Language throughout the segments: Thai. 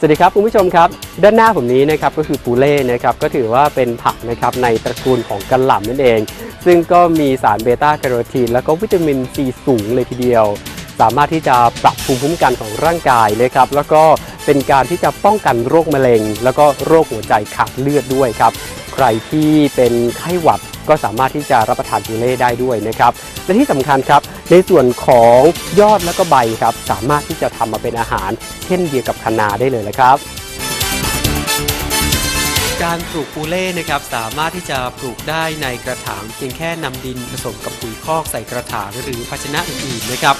สวัสดีครับคุณผู้ชมครับด้านหน้าผมนี้นะครับก็คือปูเล่นะครับก็ถือว่าเป็นผักนะครับในตระกูลของกระหล่ำนั่นเอง ซึ่งก็มีสารเบต้าแคโรทีนแล้วก็วิตามินซีสูงเลยทีเดียว สามารถที่จะปรับภูมิคุ้มกันของร่างกายนะครับแล้วก็เป็นการที่จะป้องกันโรคมะเร็ง แล้วก็โรคหัวใจขาดเลือดด้วยครับใครที่เป็นไข้หวัดก็สามารถที่จะรับประทานปูเล่ได้ด้วยนะครับและที่สำคัญครับ ในส่วนของยอดแล้วก็ใบครับ สามารถที่จะทำมาเป็นอาหาร เช่นเดียวกับคะนาได้เลยนะครับ การปลูกปูเล่นะครับสามารถที่จะปลูกได้ในกระถางเพียงแค่นำดินผสมกับปุ๋ยคอกใส่กระถางหรือภาชนะอื่นๆนะครับ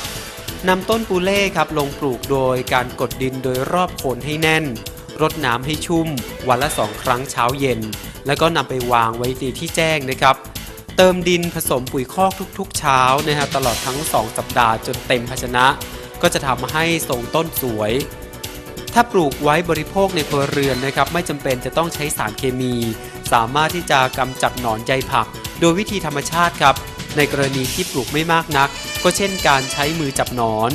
นำต้นปูเล่ครับลงปลูกโดยการกดดินโดยรอบโคนให้แน่นรดน้ำให้ชุ่ม วันละสองครั้งเช้าเย็น แล้วก็นำไปวางไว้ในที่แจ้งนะครับ เติมดินผสมปุ๋ยคอกทุกๆ เช้านะฮะตลอดทั้ง 2 สัปดาห์จนเต็มภาชนะ ก็จะทำให้ทรงต้นสวย ถ้าปลูกไว้บริโภคในครัวเรือนนะครับไม่จำเป็นจะต้องใช้สารเคมี สามารถที่จะกำจัดหนอนใยผัก โดยวิธีธรรมชาติครับ ในกรณีที่ปลูกไม่มากนัก ก็เช่นการใช้มือจับหนอน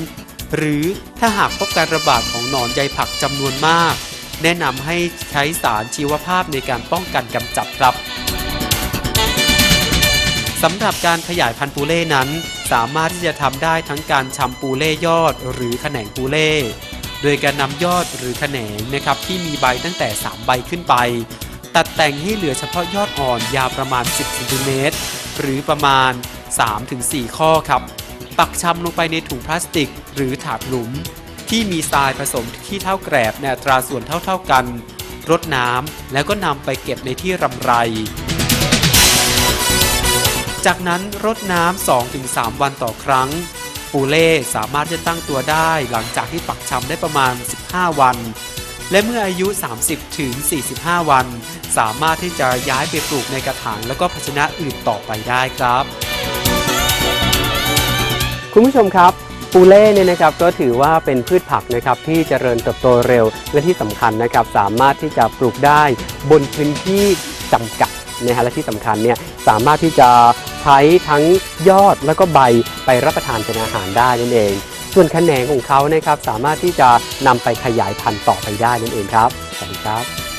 หรือถ้าหากพบการระบาดของหนอนใยผักจำนวนมาก แนะนำให้ใช้สารชีวภาพในการป้องกันกำจัดครับ สำหรับการขยายพันธุ์ปูเล่นั้น สามารถที่จะทำได้ทั้งการชำปูเล่ยอด หรือแขนงปูเล่ โดยการนำยอดหรือแขนงนะครับที่มีใบตั้งแต่ 3 ใบขึ้นไป ตัดแต่งให้เหลือเฉพาะยอดอ่อนยาวประมาณ 10ซนติเมตรหรือประมาณ 3-4 ข้อครับ ปักชำลงไปในถุงพลาสติก หรือถาดหลุม ที่มีทรายผสมที่เท่าแกรบในอัตราส่วนเท่าๆกันรดน้ำแล้วก็นำไปเก็บในที่รำไร จากนั้นรดน้ำ 2-3 วันต่อครั้ง ปูเล่สามารถจะตั้งตัวได้หลังจากที่ปักชำได้ประมาณ 15 วัน และเมื่ออายุ 30-45วัน สามารถที่จะย้ายไปปลูกในกระถางแล้วก็ภาชนะอื่นต่อไปได้ครับ คุณผู้ชมครับปูเล่เนี่ยนะครับก็ถือว่าเป็นพืชผักนะครับที่เจริญเติบโตเร็วและที่สำคัญนะครับสามารถที่จะปลูกได้บนพื้นที่จำกัด นะฮะและที่สำคัญเนี่ยสามารถที่จะใช้ทั้งยอดแล้วก็ใบไปรับประทานเป็นอาหารได้นั่นเอง ส่วนแขนงของเขานะครับสามารถที่จะนำไปขยายพันธุ์ต่อไปได้นั่นเองครับสวัสดีครับ